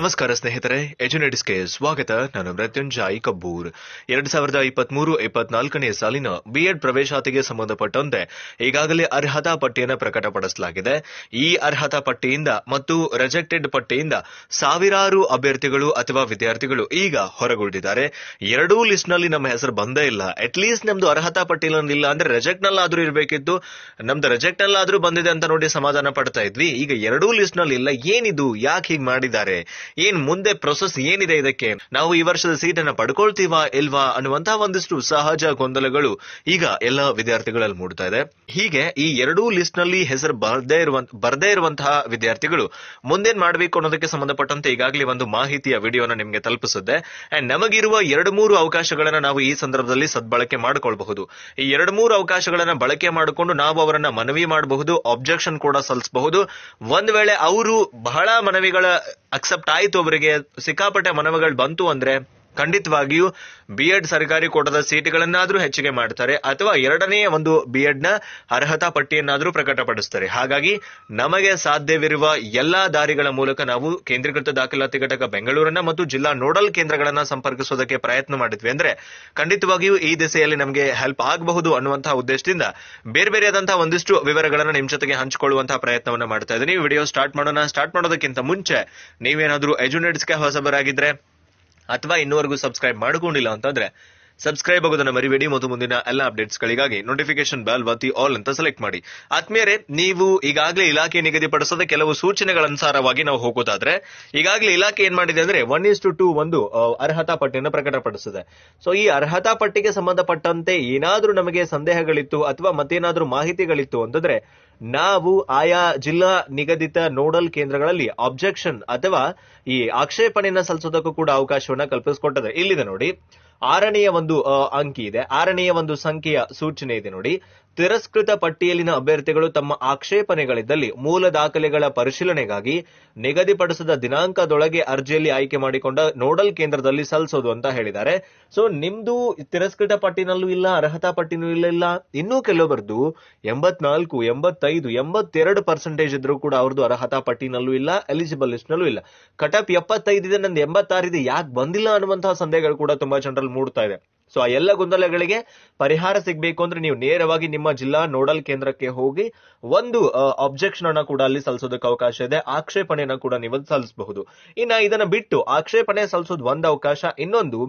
ನಮಸ್ಕಾರ ಸ್ನೇಹಿತರೆ ಎಜುನೆಟಿಸ್ಗೆ ಸ್ವಾಗತ. ನಾನು ಮೃತ್ಯುಂಜಾಯ್ ಕಬ್ಬೂರ್. ಎರಡ್ ಸಾವಿರದ ಇಪ್ಪತ್ಮೂರು ಇಪ್ಪತ್ನಾಲ್ಕನೇ ಸಾಲಿನ ಬಿಎಡ್ ಪ್ರವೇಶಾತಿಗೆ ಸಂಬಂಧಪಟ್ಟಂತೆ ಈಗಾಗಲೇ ಅರ್ಹತಾ ಪಟ್ಟಿಯನ್ನು ಪ್ರಕಟಪಡಿಸಲಾಗಿದೆ. ಈ ಅರ್ಹತಾ ಪಟ್ಟಿಯಿಂದ ಮತ್ತು ರಿಜೆಕ್ಟೆಡ್ ಪಟ್ಟಿಯಿಂದ ಸಾವಿರಾರು ಅಭ್ಯರ್ಥಿಗಳು ಅಥವಾ ವಿದ್ಯಾರ್ಥಿಗಳು ಈಗ ಹೊರಗುಳಿದಿದ್ದಾರೆ. ಎರಡೂ ಲಿಸ್ಟ್ನಲ್ಲಿ ನಮ್ಮ ಹೆಸರು ಬಂದೇ ಇಲ್ಲ. ಅಟ್ ಲೀಸ್ಟ್ ನಮ್ದು ಅರ್ಹತಾ ಪಟ್ಟಿಯಲ್ಲಿ ಇಲ್ಲ ಅಂದ್ರೆ ರಿಜೆಕ್ಟ್ ನಲ್ಲಾದ್ರೂ ಇರಬೇಕಿತ್ತು. ನಮ್ದು ರಿಜೆಕ್ಟ್ ನಲ್ಲಾದ್ರೂ ಬಂದಿದೆ ಅಂತ ನೋಡಿ ಸಮಾಧಾನ ಪಡ್ತಾ ಇದ್ವಿ. ಈಗ ಎರಡೂ ಲಿಸ್ಟ್ನಲ್ಲಿ ಇಲ್ಲ ಏನಿದು? ಯಾಕೆ ಹೀಗೆ ಮಾಡಿದ್ದಾರೆ? ಏನ್ ಮುಂದೆ ಪ್ರೊಸೆಸ್ ಏನಿದೆ ಇದಕ್ಕೆ? ನಾವು ಈ ವರ್ಷದ ಸೀಟನ್ನ ಪಡ್ಕೊಳ್ತೀವಾ ಇಲ್ವಾ ಅನ್ನುವಂತಹ ಒಂದಿಷ್ಟು ಸಹಜ ಗೊಂದಲಗಳು ಈಗ ಎಲ್ಲ ವಿದ್ಯಾರ್ಥಿಗಳಲ್ಲಿ ಮೂಡ್ತಾ ಇದೆ. ಹೀಗೆ ಈ ಎರಡೂ ಲಿಸ್ಟ್ನಲ್ಲಿ ಹೆಸರು ಬರ್ದೇ ಇರುವಂತ ಬರ್ದೇ ಇರುವಂತಹ ವಿದ್ಯಾರ್ಥಿಗಳು ಮುಂದೇನ್ ಮಾಡಬೇಕು ಅನ್ನೋದಕ್ಕೆ ಸಂಬಂಧಪಟ್ಟಂತೆ ಈಗಾಗಲೇ ಒಂದು ಮಾಹಿತಿಯ ವಿಡಿಯೋನ ನಿಮಗೆ ತಲುಪಿಸುತ್ತೆ. ಅಂಡ್ ನಮಗಿರುವ ಎರಡು ಮೂರು ಅವಕಾಶಗಳನ್ನ ನಾವು ಈ ಸಂದರ್ಭದಲ್ಲಿ ಸದ್ಬಳಕೆ ಮಾಡಿಕೊಳ್ಬಹುದು. ಈ ಎರಡು ಮೂರು ಅವಕಾಶಗಳನ್ನ ಬಳಕೆ ಮಾಡಿಕೊಂಡು ನಾವು ಅವರನ್ನ ಮನವಿ ಮಾಡಬಹುದು ಅಬ್ಜೆಕ್ಷನ್ ಕೂಡ ಸಲ್ಲಿಸಬಹುದು. ಒಂದ್ ವೇಳೆ ಅವರು ಬಹಳ ಮನವಿಗಳ ಅಕ್ಸೆಪ್ಟ್ ಆಯ್ತು ಅವರಿಗೆ ಸಿಕ್ಕಾಪಟ್ಟೆ ಮನವಿಗಳು ಬಂತು ಅಂದ್ರೆ ಖಂಡಿತವಾಗಿಯೂ ಬಿ ಎಡ್ ಸರ್ಕಾರಿ ಕೋಟದ ಸೀಟ್ಗಳನ್ನಾದರೂ ಹೆಚ್ಚಿಗೆ ಮಾಡ್ತಾರೆ ಅಥವಾ ಎರಡನೇ ಒಂದು ಬಿ ಎಡ್ನ ಅರ್ಹತಾ ಪಟ್ಟಿಯನ್ನಾದರೂ ಪ್ರಕಟಪಡಿಸ್ತಾರೆ. ಹಾಗಾಗಿ ನಮಗೆ ಸಾಧ್ಯವಿರುವ ಎಲ್ಲಾ ದಾರಿಗಳ ಮೂಲಕ ನಾವು ಕೇಂದ್ರೀಕೃತ ದಾಖಲಾತಿ ಘಟಕ ಬೆಂಗಳೂರನ್ನ ಮತ್ತು ಜಿಲ್ಲಾ ನೋಡಲ್ ಕೇಂದ್ರಗಳನ್ನ ಸಂಪರ್ಕಿಸೋದಕ್ಕೆ ಪ್ರಯತ್ನ ಮಾಡಿದ್ವಿ ಅಂದ್ರೆ ಖಂಡಿತವಾಗಿಯೂ ಈ ದಿಸೆಯಲ್ಲಿ ನಮಗೆ ಹೆಲ್ಪ್ ಆಗಬಹುದು ಅನ್ನುವಂತಹ ಉದ್ದೇಶದಿಂದ ಬೇರೆ ಬೇರೆಯಾದಂತಹ ಒಂದಿಷ್ಟು ವಿವರಗಳನ್ನ ನಿಮ್ಮ ಜೊತೆಗೆ ಹಂಚಿಕೊಳ್ಳುವಂತಹ ಪ್ರಯತ್ನವನ್ನ ಮಾಡ್ತಾ ಇದ್ದೀನಿ. ವಿಡಿಯೋ ಸ್ಟಾರ್ಟ್ ಮಾಡೋಣ. ಸ್ಟಾರ್ಟ್ ಮಾಡೋದಕ್ಕಿಂತ ಮುಂಚೆ ನೀವೇನಾದರೂ ಎಜುನೇಟ್ಸ್ಗೆ ಹೊಸಬರಾಗಿದ್ರೆ ಅಥವಾ ಇನ್ನುವರೆಗೂ ಸಬ್ಸ್ಕ್ರೈಬ್ ಮಾಡ್ಕೊಂಡಿಲ್ಲ ಅಂತಂದ್ರೆ ಸಬ್ಸ್ಕ್ರೈಬ್ ಆಗೋದನ್ನ ಮರಿಬೇಡಿ ಮತ್ತು ಮುಂದಿನ ಎಲ್ಲ ಅಪ್ಡೇಟ್ಸ್ಗಳಿಗಾಗಿ ನೋಟಿಫಿಕೇಶನ್ ಬೆಲ್ ಒತ್ತಿ ಆಲ್ ಅಂತ ಸೆಲೆಕ್ಟ್ ಮಾಡಿ. ಆತ್ಮೀಯರೇ, ನೀವು ಈಗಾಗಲೇ ಇಲಾಖೆ ನಿಗದಿಪಡಿಸದ ಕೆಲವು ಸೂಚನೆಗಳ ಅನುಸಾರವಾಗಿ ನಾವು ಹೋಗೋದಾದ್ರೆ, ಈಗಾಗಲೇ ಇಲಾಖೆ ಏನ್ ಮಾಡಿದೆ ಅಂದ್ರೆ ಒನ್ ಇಸ್ ಟು ಟೂ ಒಂದು ಅರ್ಹತಾ ಪಟ್ಟಿಯನ್ನು ಪ್ರಕಟಪಡಿಸಿದೆ. ಸೊ ಈ ಅರ್ಹತಾ ಪಟ್ಟಿಗೆ ಸಂಬಂಧಪಟ್ಟಂತೆ ಏನಾದರೂ ನಮಗೆ ಸಂದೇಹಗಳಿತ್ತು ಅಥವಾ ಮತ್ತೇನಾದರೂ ಮಾಹಿತಿಗಳಿತ್ತು ಅಂತಂದ್ರೆ, ನಾವು ಆಯಾ ಜಿಲ್ಲಾ ನಿಗದಿತ ನೋಡಲ್ ಕೇಂದ್ರಗಳಲ್ಲಿ ಆಬ್ಜೆಕ್ಷನ್ ಅಥವಾ ಈ ಆಕ್ಷೇಪಣೆಯನ್ನ ಸಲ್ಲಿಸೋದಕ್ಕೂ ಕೂಡ ಅವಕಾಶವನ್ನ ಕಲ್ಪಿಸಿಕೊಟ್ಟದೆ. ಇಲ್ಲಿದೆ ನೋಡಿ. ಆರನೆಯ ಒಂದು ಅಂಕಿ ಇದೆ. ಆರನೆಯ ಒಂದು ಸಂಖ್ಯೆಯ ಸೂಚನೆ ಇದೆ ನೋಡಿ. ತಿರಸ್ಕೃತ ಪಟ್ಟಿಯಲ್ಲಿನ ಅಭ್ಯರ್ಥಿಗಳು ತಮ್ಮ ಆಕ್ಷೇಪಣೆಗಳಿದ್ದಲ್ಲಿ ಮೂಲ ದಾಖಲೆಗಳ ಪರಿಶೀಲನೆಗಾಗಿ ನಿಗದಿಪಡಿಸಿದ ದಿನಾಂಕದೊಳಗೆ ಅರ್ಜಿಯಲ್ಲಿ ಆಯ್ಕೆ ಮಾಡಿಕೊಂಡ ನೋಡಲ್ ಕೇಂದ್ರದಲ್ಲಿ ಸಲ್ಲಿಸೋದು ಅಂತ ಹೇಳಿದ್ದಾರೆ. ಸೊ ನಿಮ್ದು ತಿರಸ್ಕೃತ ಪಟ್ಟಿನಲ್ಲೂ ಇಲ್ಲ, ಅರ್ಹತಾ ಪಟ್ಟಿನೂ ಇಲ್ಲ ಇಲ್ಲ. ಇನ್ನೂ ಕೆಲವರದ್ದು ಎಂಬತ್ನಾಲ್ಕು, ಎಂಬತ್ತೈದು, ಎಂಬತ್ತೆರಡು ಪರ್ಸೆಂಟೇಜ್ ಇದ್ರೂ ಕೂಡ ಅವ್ರದ್ದು ಅರ್ಹತಾ ಪಟ್ಟಿನಲ್ಲೂ ಇಲ್ಲ ಎಲಿಜಿಬಲ್ ಲಿಸ್ಟ್ ನಲ್ಲೂ ಇಲ್ಲ. ಕಟಪ್ ಎಪ್ಪತ್ತೈದು ಇದೆ, ನಂದು ಎಂಬತ್ತಾರಿದೆ ಯಾಕೆ ಬಂದಿಲ್ಲ ಅನ್ನುವಂತಹ ಸಂದೇಹಗಳು ಕೂಡ ತುಂಬಾ ಜನರಲ್ಲಿ ಮೂಡ್ತಾ ಇದೆ. ಸೊ ಆ ಎಲ್ಲ ಗೊಂದಲಗಳಿಗೆ ಪರಿಹಾರ ಸಿಗಬೇಕು ಅಂದ್ರೆ ನೀವು ನೇರವಾಗಿ ನಿಮ್ಮ ಜಿಲ್ಲಾ ನೋಡಲ್ ಕೇಂದ್ರಕ್ಕೆ ಹೋಗಿ ಒಂದು ಅಬ್ಜೆಕ್ಷನ್ ಅನ್ನ ಕೂಡ ಅಲ್ಲಿ ಸಲ್ಲಿಸೋದಕ್ಕೆ ಅವಕಾಶ ಇದೆ, ಆಕ್ಷೇಪಣೆಯನ್ನ ಕೂಡ ನೀವು ಸಲ್ಲಿಸಬಹುದು ಇನ್ನ ಇದನ್ನ ಬಿಟ್ಟು ಆಕ್ಷೇಪಣೆ ಸಲ್ಲಿಸೋದು ಒಂದು ಅವಕಾಶ, ಇನ್ನೊಂದು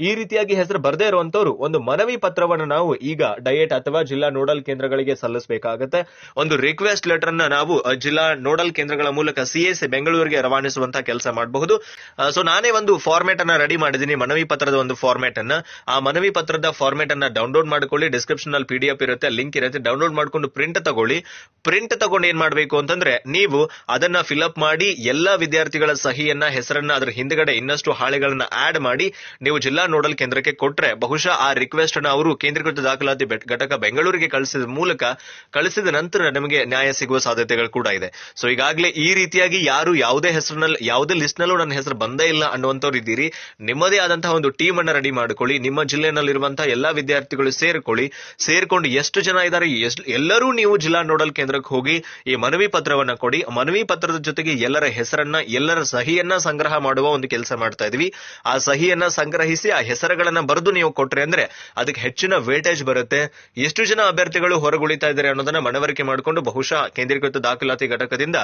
ಈ ರೀತಿಯಾಗಿ ಹೆಸರು ಬರದೇ ಇರುವಂತವರು ಒಂದು ಮನವಿ ಪತ್ರವನ್ನು ನಾವು ಈಗ ಡಯಟ್ ಅಥವಾ ಜಿಲ್ಲಾ ನೋಡಲ್ ಕೇಂದ್ರಗಳಿಗೆ ಸಲ್ಲಿಸಬೇಕಾಗುತ್ತೆ. ಒಂದು ರಿಕ್ವೆಸ್ಟ್ ಲೆಟರ್ ಅನ್ನ ನಾವು ಜಿಲ್ಲಾ ನೋಡಲ್ ಕೇಂದ್ರಗಳ ಮೂಲಕ ಸಿಎಸ್ಸಿ ಬೆಂಗಳೂರಿಗೆ ರವಾನಿಸುವಂತಹ ಕೆಲಸ ಮಾಡಬಹುದು. ಸೊ ನಾನೇ ಒಂದು ಫಾರ್ಮೆಟ್ ಅನ್ನ ರೆಡಿ ಮಾಡಿದ್ದೀನಿ, ಮನವಿ ಪತ್ರದ ಒಂದು ಫಾರ್ಮೆಟ್ ಅನ್ನ. ಆ ಮನವಿ ಪತ್ರದ ಫಾರ್ಮೆಟ್ ಅನ್ನ ಡೌನ್ಲೋಡ್ ಮಾಡ್ಕೊಳ್ಳಿ ಡಿಸ್ಕ್ರಿಪ್ಷನ್ ಅಲ್ಲಿ ಪಿಡಿಎಫ್ ಇರುತ್ತೆ ಲಿಂಕ್ ಇರುತ್ತೆ ಡೌನ್ಲೋಡ್ ಮಾಡ್ಕೊಂಡು ಪ್ರಿಂಟ್ ತಗೊಳ್ಳಿ. ಪ್ರಿಂಟ್ ತಗೊಂಡು ಏನ್ ಮಾಡಬೇಕು ಅಂತಂದ್ರೆ, ನೀವು ಅದನ್ನ ಫಿಲ್ಅಪ್ ಮಾಡಿ, ಎಲ್ಲಾ ವಿದ್ಯಾರ್ಥಿಗಳ ಸಹಿಯನ್ನ, ಹೆಸರನ್ನ, ಅದ್ರ ಹಿಂದ್ಗಡೆ ಇನ್ನಷ್ಟು ಹಾಳೆಗಳನ್ನ ಆಡ್ ಮಾಡಿ, ನೀವು ಜಿಲ್ಲಾ ನೋಡಲ್ ಕೇಂದ್ರಕ್ಕೆ ಕೊಟ್ರೆ ಬಹುಶಃ ಆ ರಿಕ್ವೆಸ್ಟ್ ಅನ್ನು ಅವರು ಕೇಂದ್ರೀಕೃತ ದಾಖಲಾತಿ ಘಟಕ ಬೆಂಗಳೂರಿಗೆ ಕಳಿಸಿದ ಮೂಲಕ ಕಳಿಸಿದ ನಂತರ ನಮಗೆ ನ್ಯಾಯ ಸಿಗುವ ಸಾಧ್ಯತೆಗಳು ಕೂಡ ಇದೆ. ಸೊ ಈಗಾಗಲೇ ಈ ರೀತಿಯಾಗಿ ಯಾರು ಯಾವುದೇ ಹೆಸರಿನಲ್ಲಿ ಯಾವುದೇ ಲಿಸ್ಟ್ ನಲ್ಲೂ ನನ್ನ ಹೆಸರು ಬಂದೇ ಇಲ್ಲ ಅನ್ನುವಂಥವ್ರು ಇದ್ದೀರಿ. ನಿಮ್ಮದೇ ಆದಂತಹ ಒಂದು ಟೀಮ್ ಅನ್ನ ರೆಡಿ ಮಾಡಿಕೊಳ್ಳಿ. ನಿಮ್ಮ ಜಿಲ್ಲೆನಲ್ಲಿರುವಂತಹ ಎಲ್ಲಾ ವಿದ್ಯಾರ್ಥಿಗಳು ಸೇರಿಕೊಳ್ಳಿ. ಸೇರಿಕೊಂಡು ಎಷ್ಟು ಜನ ಇದ್ದಾರೆ ಎಲ್ಲರೂ ನೀವು ಜಿಲ್ಲಾ ನೋಡಲ್ ಕೇಂದ್ರಕ್ಕೆ ಹೋಗಿ ಈ ಮನವಿ ಪತ್ರವನ್ನ ಕೊಡಿ. ಮನವಿ ಪತ್ರದ ಜೊತೆಗೆ ಎಲ್ಲರ ಹೆಸರನ್ನ, ಎಲ್ಲರ ಸಹಿಯನ್ನ ಸಂಗ್ರಹ ಮಾಡುವ ಒಂದು ಕೆಲಸ ಮಾಡ್ತಾ ಇದೀವಿ. ಆ ಸಹಿಯನ್ನ ಸಂಗ್ರಹಿಸಿ ಆ ಹೆಸರುಗಳನ್ನ ಬರೆದು ನೀವು ಕೊಟ್ರಿ ಅಂದ್ರೆ ಅದಕ್ಕೆ ಹೆಚ್ಚಿನ ವೇಟೇಜ್ ಬರುತ್ತೆ. ಎಷ್ಟು ಜನ ಅಭ್ಯರ್ಥಿಗಳು ಹೊರಗುಳಿತಾ ಇದ್ದಾರೆ ಅನ್ನೋದನ್ನ ಮನವರಿಕೆ ಮಾಡಿಕೊಂಡು ಬಹುಶಃ ಕೇಂದ್ರೀಕೃತ ದಾಖಲಾತಿ ಘಟಕದಿಂದ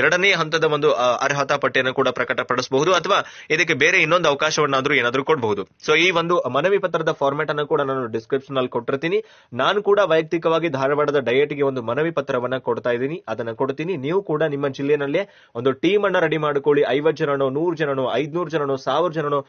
ಎರಡನೇ ಹಂತದ ಒಂದು ಅರ್ಹತಾ ಪಟ್ಟಿಯನ್ನು ಕೂಡ ಪ್ರಕಟಪಡಿಸಬಹುದು ಅಥವಾ ಇದಕ್ಕೆ ಬೇರೆ ಇನ್ನೊಂದು ಅವಕಾಶವನ್ನಾದ್ರೂ ಏನಾದ್ರೂ ಕೊಡಬಹುದು. ಸೊ ಈ ಒಂದು ಮನವಿ ಪತ್ರದ ಫಾರ್ಮೆಟ್ ಅನ್ನು ಕೂಡ ನಾನು ಡಿಸ್ಕ್ರಿಪ್ಷನ್ ಅಲ್ಲಿ ಕೊಟ್ಟಿರ್ತೀನಿ. ನಾನು ಕೂಡ ವೈಯಕ್ತಿಕವಾಗಿ ಧಾರವಾಡದ ಡಯಟ್ಗೆ ಒಂದು ಮನವಿ ಪತ್ರವನ್ನ ಕೊಡ್ತಾ ಇದ್ದೀನಿ. ಅದನ್ನ ಕೊಡ್ತೀನಿ. ನೀವು ಕೂಡ ನಿಮ್ಮ ಜಿಲ್ಲೆಯಲ್ಲೇ ಒಂದು ಟೀಮ್ ಅನ್ನ ರೆಡಿ ಮಾಡ್ಕೊಳ್ಳಿ. ಐವತ್ತು ಜನನೋ, ನೂರು ಜನನೋ, ಐದ್ನೂರು ಜನನೋ, ಸಾವಿರ ಜನನೋ,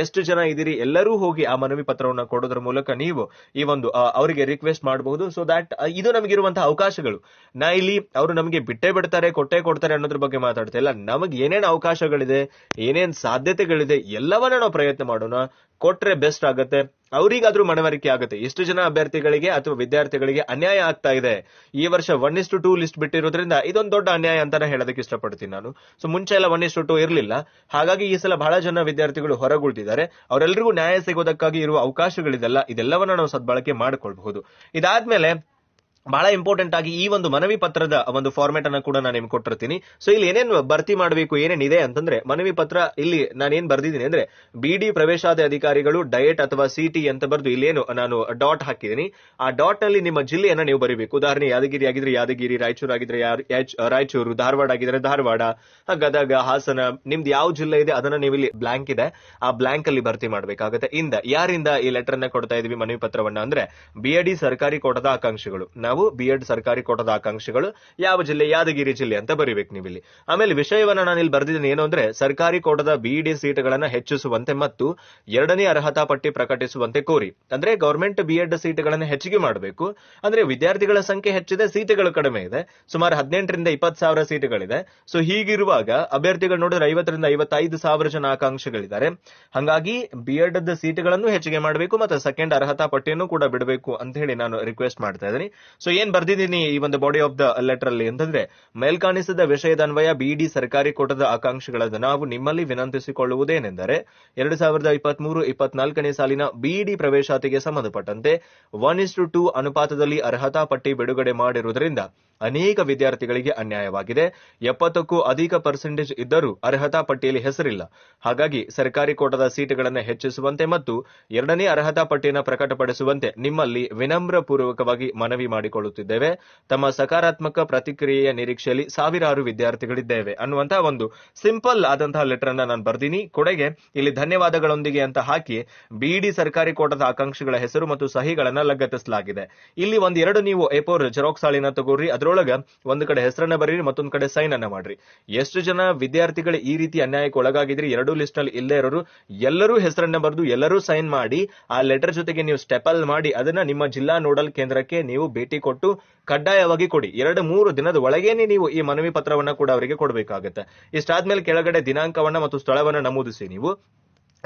ಎಷ್ಟು ಜನ ಇದ್ದೀರಿ ಎಲ್ಲರೂ ಹೋಗಿ ಆ ಮನವಿ ಪತ್ರವನ್ನು ಕೊಡೋದ್ರ ಮೂಲಕ ನೀವು ಈ ಒಂದು ಅವರಿಗೆ ರಿಕ್ವೆಸ್ಟ್ ಮಾಡಬಹುದು. ಸೊ ದಟ್ ಇದು ನಮಗಿರುವಂತಹ ಅವಕಾಶಗಳು. ನಾ ಇಲ್ಲಿ ಅವರು ನಮಗೆ ಬಿಟ್ಟೇ ಬಿಡ್ತಾರೆ, ಕೊಟ್ಟೆ ಕೊಡ್ತಾರೆ ಅನ್ನೋದ್ರ ಬಗ್ಗೆ ಮಾತಾಡ್ತಾ ಇಲ್ಲ. ನಮಗೆ ಏನೇನು ಅವಕಾಶಗಳಿದೆ, ಏನೇನ್ ಸಾಧ್ಯತೆಗಳಿದೆ, ಎಲ್ಲವನ್ನ ನಾವು ಪ್ರಯತ್ನ ಮಾಡೋಣ. ಕೊಟ್ರೆ ಬೆಸ್ಟ್ ಆಗತ್ತೆ. ಅವರಿಗಾದ್ರೂ ಮನವರಿಕೆ ಆಗುತ್ತೆ. ಎಷ್ಟು ಜನ ಅಭ್ಯರ್ಥಿಗಳಿಗೆ ಅಥವಾ ವಿದ್ಯಾರ್ಥಿಗಳಿಗೆ ಅನ್ಯಾಯ ಆಗ್ತಾ ಇದೆ? ಈ ವರ್ಷ ಒನ್ ಇಸ್ ಟು ಲಿಸ್ಟ್ ಬಿಟ್ಟಿರೋದ್ರಿಂದ ಇದೊಂದು ದೊಡ್ಡ ಅನ್ಯಾಯ ಅಂತಾನೆ ಹೇಳೋದಕ್ಕೆ ಇಷ್ಟಪಡ್ತೀನಿ ನಾನು. ಸೊ ಮುಂಚೆ ಎಲ್ಲ ಒನ್ ಇಸ್ ಟು ಟೂ ಇರಲಿಲ್ಲ. ಹಾಗಾಗಿ ಈ ಸಲ ಬಹಳ ಜನ ವಿದ್ಯಾರ್ಥಿಗಳು ಹೊರಗುಳಿದಿದ್ದಾರೆ. ಅವರೆಲ್ಲರಿಗೂ ನ್ಯಾಯ ಸಿಗೋದಕ್ಕಾಗಿ ಇರುವ ಅವಕಾಶಗಳಿದೆಲ್ಲ, ಇದೆಲ್ಲವನ್ನ ನಾವು ಸದ್ಬಳಕೆ ಮಾಡಿಕೊಳ್ಬಹುದು. ಇದಾದ್ಮೇಲೆ ಬಹಳ ಇಂಪಾರ್ಟೆಂಟ್ ಆಗಿ ಈ ಒಂದು ಮನವಿ ಪತ್ರದ ಒಂದು ಫಾರ್ಮೆಟ್ ಅನ್ನು ಕೂಡ ನಾನು ನಿಮ್ಗೆ ಕೊಟ್ಟಿರ್ತೀನಿ. ಸೊ ಇಲ್ಲಿ ಏನೇನು ಭರ್ತಿ ಮಾಡಬೇಕು, ಏನೇನಿದೆ ಅಂತಂದ್ರೆ, ಮನವಿ ಪತ್ರ ಇಲ್ಲಿ ನಾನು ಏನ್ ಬರ್ದಿದ್ದೀನಿ ಅಂದ್ರೆ ಬಿಡಿ ಪ್ರವೇಶಾದ ಅಧಿಕಾರಿಗಳು ಡಯಟ್ ಅಥವಾ ಸಿಟಿ ಅಂತ ಬರೆದು ಇಲ್ಲೇನು ನಾನು ಡಾಟ್ ಹಾಕಿದ್ದೀನಿ. ಆ ಡಾಟ್ನಲ್ಲಿ ನಿಮ್ಮ ಜಿಲ್ಲೆಯನ್ನ ನೀವು ಬರೀಬೇಕು. ಉದಾಹರಣೆ, ಯಾದಗಿರಿ ಆಗಿದ್ರೆ ಯಾದಗಿರಿ, ರಾಯಚೂರು ಆಗಿದ್ರೆ ರಾಯಚೂರು, ಧಾರವಾಡ ಆಗಿದ್ರೆ ಧಾರವಾಡ ಗದಗ, ಹಾಸನ, ನಿಮ್ದು ಯಾವ ಜಿಲ್ಲೆ ಇದೆ ಅದನ್ನ ನೀವು ಇಲ್ಲಿ ಬ್ಲಾಂಕ್ ಇದೆ. ಆ ಬ್ಲಾಂಕ್ ಅಲ್ಲಿ ಭರ್ತಿ ಮಾಡಬೇಕಾಗುತ್ತೆ. ಇಂದ, ಯಾರಿಂದ ಈ ಲೆಟರ್ ಅನ್ನ ಕೊಡ್ತಾ ಇದೀವಿ ಮನವಿ ಪತ್ರವನ್ನ ಅಂದ್ರೆ ಬಿಎಡಿ ಸರ್ಕಾರಿ ಕೋಟದ ಆಕಾಂಕ್ಷಿಗಳು. ನಾವು ಬಿಎಡ್ ಸರ್ಕಾರಿ ಕೋಟದ ಆಕಾಂಕ್ಷಿಗಳು. ಯಾವ ಜಿಲ್ಲೆ? ಯಾದಗಿರಿ ಜಿಲ್ಲೆ ಅಂತ ಬರೀಬೇಕು ನೀವು ಇಲ್ಲಿ ಆಮೇಲೆ ವಿಷಯವನ್ನ ನಾನು ಇಲ್ಲಿ ಬರೆದಿದ್ದೇನೆ ಏನು ಅಂದ್ರೆ ಸರ್ಕಾರಿ ಕೋಟದ ಬಿಇಡಿ ಸೀಟ್ಗಳನ್ನ ಹೆಚ್ಚಿಸುವಂತೆ ಮತ್ತು ಎರಡನೇ ಅರ್ಹತಾ ಪಟ್ಟಿ ಪ್ರಕಟಿಸುವಂತೆ ಕೋರಿ. ಅಂದ್ರೆ ಗವರ್ಮೆಂಟ್ ಬಿಎಡ್ ಸೀಟ್ಗಳನ್ನ ಹೆಚ್ಚಿಗೆ ಮಾಡಬೇಕು. ಅಂದ್ರೆ ವಿದ್ಯಾರ್ಥಿಗಳ ಸಂಖ್ಯೆ ಹೆಚ್ಚಿದೆ, ಸೀಟುಗಳು ಕಡಿಮೆ ಇದೆ. ಸುಮಾರು ಹದಿನೆಂಟರಿಂದ ಇಪ್ಪತ್ತು ಸಾವಿರ ಸೀಟುಗಳಿದೆ. ಸೊ ಹೀಗಿರುವಾಗ ಅಭ್ಯರ್ಥಿಗಳು ನೋಡಿದ್ರೆ ಐವತ್ತರಿಂದ ಐವತ್ತೈದು ಸಾವಿರ ಜನ ಆಕಾಂಕ್ಷಿಗಳಿದ್ದಾರೆ. ಹಾಗಾಗಿ ಬಿಎಡ್ ಸೀಟ್ಗಳನ್ನು ಹೆಚ್ಚಿಗೆ ಮಾಡಬೇಕು ಮತ್ತೆ ಸೆಕೆಂಡ್ ಅರ್ಹತಾ ಪಟ್ಟಿಯನ್ನು ಕೂಡ ಬಿಡಬೇಕು ಅಂತ ಹೇಳಿ ನಾನು ರಿಕ್ವೆಸ್ಟ್ ಮಾಡ್ತಾ ಇದ್ದೀನಿ. ಸೊ ಏನ್ ಬರ್ದಿದ್ದೀನಿ ಈ ಒಂದು ಬಾಡಿ ಆಫ್ ದ ಲೆಟರ್ ಅಲ್ಲಿ ಅಂತಂದ್ರೆ, ಮೇಲ್ಕಾಣಿಸಿದ ವಿಷಯದ ಅನ್ವಯ ಬಿಡಿ ಸರ್ಕಾರಿ ಕೋಟದ ಆಕಾಂಕ್ಷಿಗಳನ್ನು ನಾವು ನಿಮ್ಮಲ್ಲಿ ವಿನಂತಿಸಿಕೊಳ್ಳುವುದೇನೆಂದರೆ, ಎರಡು ಸಾವಿರದ ಇಪ್ಪತ್ಮೂರು, ಇಪ್ಪತ್ನಾಲ್ಕನೇ ಸಾಲಿನ ಬಿಡಿ ಪ್ರವೇಶಾತಿಗೆ ಸಂಬಂಧಪಟ್ಟಂತೆ ಒನ್ ಇಸ್ ಟು ಟೂ ಅನುಪಾತದಲ್ಲಿ ಅರ್ಹತಾ ಪಟ್ಟಿ ಬಿಡುಗಡೆ ಮಾಡಿರುವುದರಿಂದ ಅನೇಕ ವಿದ್ಯಾರ್ಥಿಗಳಿಗೆ ಅನ್ಯಾಯವಾಗಿದೆ. ಎಪ್ಪತ್ತಕ್ಕೂ ಅಧಿಕ ಪರ್ಸೆಂಟೇಜ್ ಇದ್ದರೂ ಅರ್ಹತಾ ಪಟ್ಟಿಯಲ್ಲಿ ಹೆಸರಿಲ್ಲ. ಹಾಗಾಗಿ ಸರ್ಕಾರಿ ಕೋಟದ ಸೀಟುಗಳನ್ನು ಹೆಚ್ಚಿಸುವಂತೆ ಮತ್ತು ಎರಡನೇ ಅರ್ಹತಾ ಪಟ್ಟಿಯನ್ನು ಪ್ರಕಟಪಡಿಸುವಂತೆ ನಿಮ್ಮಲ್ಲಿ ವಿನಮ್ರ ಪೂರ್ವಕವಾಗಿ ಮನವಿ ಮಾಡಿಕೊಳ್ಳುತ್ತಿದ್ದೇವೆ. ತಮ್ಮ ಸಕಾರಾತ್ಮಕ ಪ್ರತಿಕ್ರಿಯೆಯ ನಿರೀಕ್ಷೆಯಲ್ಲಿ ಸಾವಿರಾರು ವಿದ್ಯಾರ್ಥಿಗಳಿದ್ದೇವೆ ಅನ್ನುವಂತಹ ಒಂದು ಸಿಂಪಲ್ ಆದಂತಹ ಲೆಟರ್ ಅನ್ನ ನಾನು ಬರ್ದೀನಿ. ಕೊಡೆಗೆ ಇಲ್ಲಿ ಧನ್ಯವಾದಗಳೊಂದಿಗೆ ಅಂತ ಹಾಕಿ ಬಿಡಿ ಸರ್ಕಾರಿ ಕೋಟದ ಆಕಾಂಕ್ಷಿಗಳ ಹೆಸರು ಮತ್ತು ಸಹಿಗಳನ್ನ ಲಗತ್ತಿಸಲಾಗಿದೆ. ಇಲ್ಲಿ ಒಂದೆರಡು ನೀವು ಎಪೋರ್ ಜೆರಾಕ್ಸ್ ಹಾಳಿನ ತಗೋರಿ. ಅದ್ರೊಳಗ ಒಂದು ಕಡೆ ಹೆಸರನ್ನ ಬರೀರಿ, ಮತ್ತೊಂದು ಕಡೆ ಸೈನ್ ಅನ್ನ ಮಾಡ್ರಿ. ಎಷ್ಟು ಜನ ವಿದ್ಯಾರ್ಥಿಗಳು ಈ ರೀತಿ ಅನ್ಯಾಯಕ್ಕೆ ಒಳಗಾಗಿದ್ರಿ? ಎರಡೂ ಲಿಸ್ಟ್ನಲ್ಲಿ ಇಲ್ಲೇ ಇರೋರು. ಎಲ್ಲರೂ ಹೆಸರನ್ನ ಬರೆದು ಎಲ್ಲರೂ ಸೈನ್ ಮಾಡಿ, ಆ ಲೆಟರ್ ಜೊತೆಗೆ ನೀವು ಸ್ಟೆಪಲ್ ಮಾಡಿ, ಅದನ್ನ ನಿಮ್ಮ ಜಿಲ್ಲಾ ನೋಡಲ್ ಕೇಂದ್ರಕ್ಕೆ ನೀವು ಭೇಟಿ ಕೊಟ್ಟು ಕಡ್ಡಾಯವಾಗಿ ಕೊಡಿ. ಎರಡು, ಮೂರು ದಿನದ ಒಳಗೇನೆ ನೀವು ಈ ಮನವಿ ಪತ್ರವನ್ನ ಕೂಡ ಅವರಿಗೆ ಕೊಡಬೇಕಾಗುತ್ತೆ. ಇಷ್ಟಾದ್ಮೇಲೆ ಕೆಳಗಡೆ ದಿನಾಂಕವನ್ನ ಮತ್ತು ಸ್ಥಳವನ್ನ ನಮೂದಿಸಿ ನೀವು.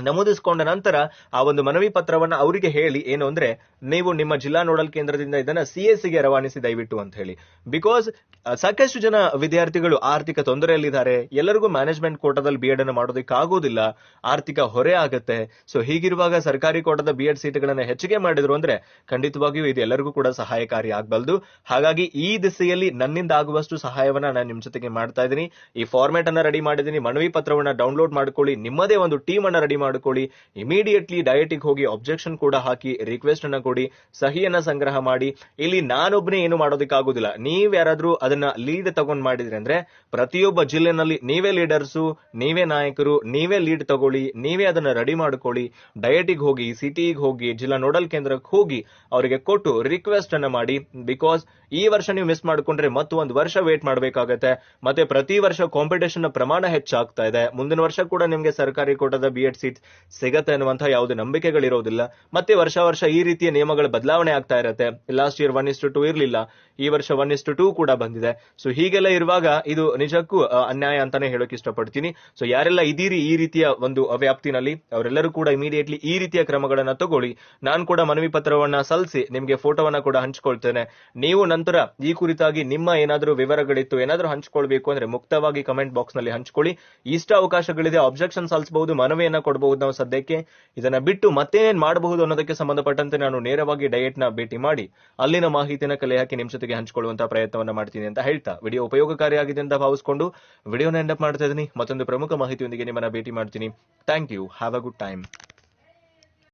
ನಮೂದಿಸಿಕೊಂಡ ನಂತರ ಆ ಒಂದು ಮನವಿ ಪತ್ರವನ್ನ ಅವರಿಗೆ ಹೇಳಿ ಏನು ಅಂದ್ರೆ, ನೀವು ನಿಮ್ಮ ಜಿಲ್ಲಾ ನೋಡಲ್ ಕೇಂದ್ರದಿಂದ ಇದನ್ನ ಸಿಎಸ್ಸಿಗೆ ರವಾನಿಸಿ ದಯವಿಟ್ಟು ಅಂತ ಹೇಳಿ. ಬಿಕಾಸ್ ಸಾಕಷ್ಟು ಜನ ವಿದ್ಯಾರ್ಥಿಗಳು ಆರ್ಥಿಕ ತೊಂದರೆಯಲ್ಲಿದ್ದಾರೆ. ಎಲ್ಲರಿಗೂ ಮ್ಯಾನೇಜ್ಮೆಂಟ್ ಕೋಟದಲ್ಲಿ ಬಿ ಎಡ್ ಅನ್ನು ಮಾಡೋದಕ್ಕೆ ಆಗೋದಿಲ್ಲ ಆರ್ಥಿಕ ಹೊರೆ ಆಗುತ್ತೆ. ಸೊ ಹೀಗಿರುವಾಗ ಸರ್ಕಾರಿ ಕೋಟದ ಬಿ ಎಡ್ ಸೀಟ್ಗಳನ್ನ ಹೆಚ್ಚಿಗೆ ಮಾಡಿದ್ರು ಅಂದ್ರೆ, ಖಂಡಿತವಾಗಿಯೂ ಇದು ಎಲ್ಲರಿಗೂ ಕೂಡ ಸಹಾಯಕಾರಿ ಆಗಬಲ್ದು. ಹಾಗಾಗಿ ಈ ದಿಸೆಯಲ್ಲಿ ನನ್ನಿಂದ ಆಗುವಷ್ಟು ಸಹಾಯವನ್ನ ನಾನು ನಿಮ್ ಜೊತೆಗೆ ಮಾಡ್ತಾ ಇದ್ದೀನಿ. ಈ ಫಾರ್ಮೆಟ್ ಅನ್ನ ರೆಡಿ ಮಾಡಿದ್ದೀನಿ. ಮನವಿ ಪತ್ರವನ್ನ ಡೌನ್ಲೋಡ್ ಮಾಡ್ಕೊಳ್ಳಿ. ನಿಮ್ಮದೇ ಒಂದು ಟೀಮ್ ಅನ್ನ ರೆಡಿ ಮಾಡ್ಕೊಳ್ಳಿ. ಇಮಿಡಿಯೇಟ್ಲಿ ಡಯಟಿಗೆ ಹೋಗಿ ಅಬ್ಜೆಕ್ಷನ್ ಕೂಡ ಹಾಕಿ ರಿಕ್ವೆಸ್ಟ್ ಅನ್ನ ಕೊಡಿ, ಸಹಿಯನ್ನ ಸಂಗ್ರಹ ಮಾಡಿ. ಇಲ್ಲಿ ನಾನೊಬ್ಬನೇ ಏನು ಮಾಡೋದಕ್ಕಾಗೋದಿಲ್ಲ. ನೀವ್ ಯಾರಾದ್ರೂ ಅದನ್ನ ಲೀಡ್ ತಗೊಂಡ್ ಮಾಡಿದ್ರೆ ಅಂದ್ರೆ, ಪ್ರತಿಯೊಬ್ಬ ಜಿಲ್ಲೆನಲ್ಲಿ ನೀವೇ ಲೀಡರ್ಸು ನೀವೇ ನಾಯಕರು, ನೀವೇ ಲೀಡ್ ತಗೊಳ್ಳಿ, ನೀವೇ ಅದನ್ನ ರೆಡಿ ಮಾಡ್ಕೊಳ್ಳಿ. ಡಯಟಿಗೆ ಹೋಗಿ ಸಿಟಿಗೆ ಹೋಗಿ, ಜಿಲ್ಲಾ ನೋಡಲ್ ಕೇಂದ್ರಕ್ಕೆ ಹೋಗಿ ಅವರಿಗೆ ಕೊಟ್ಟು ರಿಕ್ವೆಸ್ಟ್ ಅನ್ನ ಮಾಡಿ. ಬಿಕಾಸ್ ಈ ವರ್ಷ ನೀವು ಮಿಸ್ ಮಾಡ್ಕೊಂಡ್ರೆ ಮತ್ತೊಂದು ವರ್ಷ ವೇಟ್ ಮಾಡಬೇಕಾಗತ್ತೆ. ಮತ್ತೆ ಪ್ರತಿ ವರ್ಷ ಕಾಂಪಿಟೇಷನ್ ಪ್ರಮಾಣ ಹೆಚ್ಚಾಗ್ತಾ ಇದೆ. ಮುಂದಿನ ವರ್ಷ ಕೂಡ ನಿಮ್ಗೆ ಸರ್ಕಾರಿ ಕೋಟದ ಬಿ ಎಡ್ ಸೀಟ್ ಸಿಗತ್ತೆ ಅನ್ನುವಂತಹ ಯಾವುದೇ ನಂಬಿಕೆಗಳಿರೋದಿಲ್ಲ. ಮತ್ತೆ ವರ್ಷ ವರ್ಷ ಈ ರೀತಿಯ ನಿಯಮಗಳ ಬದಲಾವಣೆ ಆಗ್ತಾ ಇರತ್ತೆ. ಲಾಸ್ಟ್ ಇಯರ್ ಒನ್ ಇಸ್ಟು ಟೂ ಇರಲಿಲ್ಲ. ಈ ವರ್ಷ ಒನ್ ಇಸ್ಟು ಟೂ ಕೂಡ ಬಂದಿದೆ. ಸೊ ಹೀಗೆಲ್ಲ ಇರುವಾಗ ಇದು ನಿಜಕ್ಕೂ ಅನ್ಯಾಯ ಅಂತಾನೆ ಹೇಳೋಕೆ ಇಷ್ಟಪಡ್ತೀನಿ. ಸೊ ಯಾರೆಲ್ಲ ಇದೀರಿ ಈ ರೀತಿಯ ಒಂದು ವ್ಯಾಪ್ತಿನಲ್ಲಿ ಅವರೆಲ್ಲರೂ ಕೂಡ ಇಮಿಡಿಯೇಟ್ಲಿ ಈ ರೀತಿಯ ಕ್ರಮಗಳನ್ನ ತಗೊಳ್ಳಿ. ನಾನು ಕೂಡ ಮನವಿ ಪತ್ರವನ್ನ ಸಲ್ಲಿಸಿ ನಿಮಗೆ ಫೋಟೋವನ್ನ ಕೂಡ ಹಂಚ್ಕೊಳ್ತೇನೆ. ನೀವು ನಂತರ ಈ ಕುರಿತಾಗಿ ನಿಮ್ಮ ಏನಾದರೂ ವಿವರಗಳಿತ್ತು ಏನಾದರೂ ಹಂಚ್ಕೊಳ್ಬೇಕು ಅಂದ್ರೆ ಮುಕ್ತವಾಗಿ ಕಮೆಂಟ್ ಬಾಕ್ಸ್ನಲ್ಲಿ ಹಂಚಿಕೊಳ್ಳಿ. ಇಷ್ಟ ಅವಕಾಶಗಳಿದೆ ಅಬ್ಜೆಕ್ಷನ್ ಸಲ್ಲಿಸಬಹುದು ಮನವಿಯನ್ನ ಕೊಡಬಹುದು ನಾವು ಸದ್ಯಕ್ಕೆ. ಇದನ್ನ ಬಿಟ್ಟು ಮತ್ತೇನೇನ್ ಮಾಡಬಹುದು ಅನ್ನೋದಕ್ಕೆ ಸಂಬಂಧಪಟ್ಟಂತೆ ನಾನು ನೇರವಾಗಿ ಡಯೆಟ್ನ ಭೇಟಿ ಮಾಡಿ ಅಲ್ಲಿನ ಮಾಹಿತಿನ ಕಲೆ ಹಾಕಿ ನಿಮ್ ಜೊತೆಗೆ ಹಂಚಿಕೊಳ್ಳುವಂತಹ ಪ್ರಯತ್ನವನ್ನ ಮಾಡ್ತೀನಿ ಅಂತ ಹೇಳ್ತಾ. ವಿಡಿಯೋ ಉಪಯೋಗಕಾರಿಯಾಗಿದೆ ಅಂತ ಭಾವಿಸ್ಕೊಂಡು ವಿಡಿಯೋನ ಎಂಡಪ್ ಮಾಡ್ತಾ ಇದ್ದೀನಿ. ಮತ್ತೊಂದು ಪ್ರಮುಖ ಮಾಹಿತಿಯೊಂದಿಗೆ ನಿಮ್ಮನ್ನ ಭೇಟಿ ಮಾಡ್ತೀನಿ. Thank you have a good time